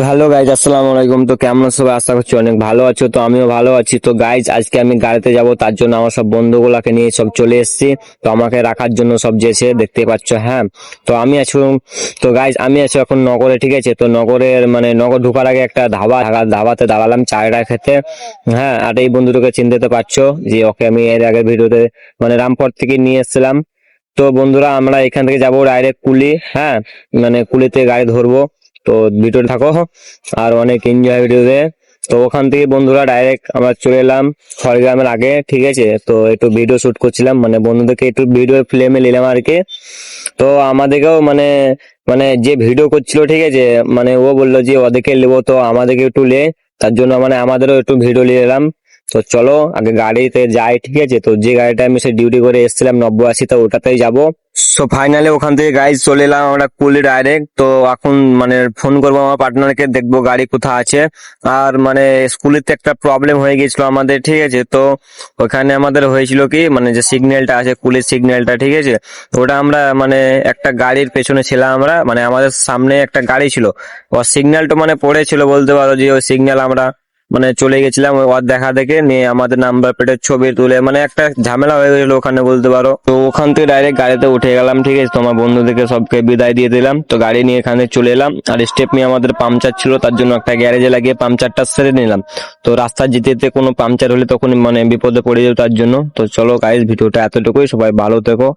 তো hello guys আসসালামু আলাইকুম। তো কেমন সবাই আশা করছি অনেক ভালো আছো। তো আমিও ভালো আছি। তো গাইজ আজকে আমি গাড়িতে যাব, তার জন্য আমার সব বন্ধুগুলাকে নিয়ে সব চলে এসেছি। তো আমাকে রাখার জন্য সব যেছে দেখতে পাচ্ছ হ্যাঁ। তো আমি আছি, তো গাইজ আমি আছি এখন নগরে, ঠিক আছে? তো নগরের মানে নগর ঢোকার আগে একটা ধাবা ধাবাতে দাঁড়ালাম চায়টা খেতে। হ্যাঁ আর এই বন্ধুটাকে চিনতে পারছ যে ওকে আমি এর আগের ভিডিওতে মানে রামপুর থেকে নিয়ে এসেছিলাম। তো বন্ধুরা, আমরা এখান থেকে যাব ডাইরেক্ট কুলি হ্যাঁ। মানে কুলিতে গাড়ি ধরবো। তো ভিডিওতে থাকো। আর অনেক এনজয় ভিডিওতে তো। ওখান থেকে বন্ধুরা ডাইরেক্ট আমরা চলে এলাম খড়গ্রামের আগে, ঠিক আছে? তো একটু ভিডিও শ্যুট করছিলাম মানে বন্ধুদেরকে একটু ভিডিও ফ্লেমে নিলাম আর কি তো আমাদেরকেও মানে মানে যে ভিডিও করছিল, ঠিক আছে? মানে ও বলল যে ওদেরকে নেব, তো আমাদেরকে একটু লে তার জন্য মানে আমাদেরও একটু ভিডিও নিয়ে এলাম। তো চলো, আগে গাড়িতে যাই, ঠিক আছে? তো যে গাড়িটা আমি সে ডিউটি করে এসেছিলাম নব্বই আশি, তো ওটাতেই যাব। সো ফাইনালি ওখান থেকে গাড়ি চলে এলাম আমরা কুলি ডাইরেক্ট তো এখন মানে ফোন করব আমার পার্টনারকে দেখব গাড়ি কোথায় আছে। আর মানে স্কুলেতে একটা প্রবলেম হয়ে গেছিল আমাদের, ঠিক আছে? তো ওখানে আমাদের হয়েছিল কি মানে যে সিগন্যালটা আছে, কুলির সিগন্যালটা ঠিক আছে? ওটা আমরা মানে একটা গাড়ির পেছনে ছিলাম আমরা মানে আমাদের সামনে একটা গাড়ি ছিল। ওর সিগন্যালটা মানে পড়েছিল বলতে পারো যে ওই সিগন্যাল আমরা মানে চলে গেছিলাম ওর দেখা দেখে নিয়ে আমাদের নাম্বার প্লেটের ছবি তুলে মানে একটা ঝামেলা হয়ে গেছিল ওখানে বলতে পারো। তো ওখান থেকে ডাইরেক্ট গাড়িতে উঠে গেলাম, ঠিক আছে? তোমার বন্ধুদেরকে সবকে বিদায় দিয়ে দিলাম। তো গাড়ি নিয়ে এখানে চলে এলাম, আর স্টেপ নিয়ে আমাদের পাংচার ছিল, তার জন্য একটা গ্যারেজে লাগিয়ে পাংচারটা সেরে নিলাম। তো রাস্তা যেতে যেতে কোনো পাংচার হলে তখন মানে বিপদে পড়ে যেত তার জন্য। তো চলো গাইজ ভিডিওটা এতটুকুই, সবাই ভালো থেকো।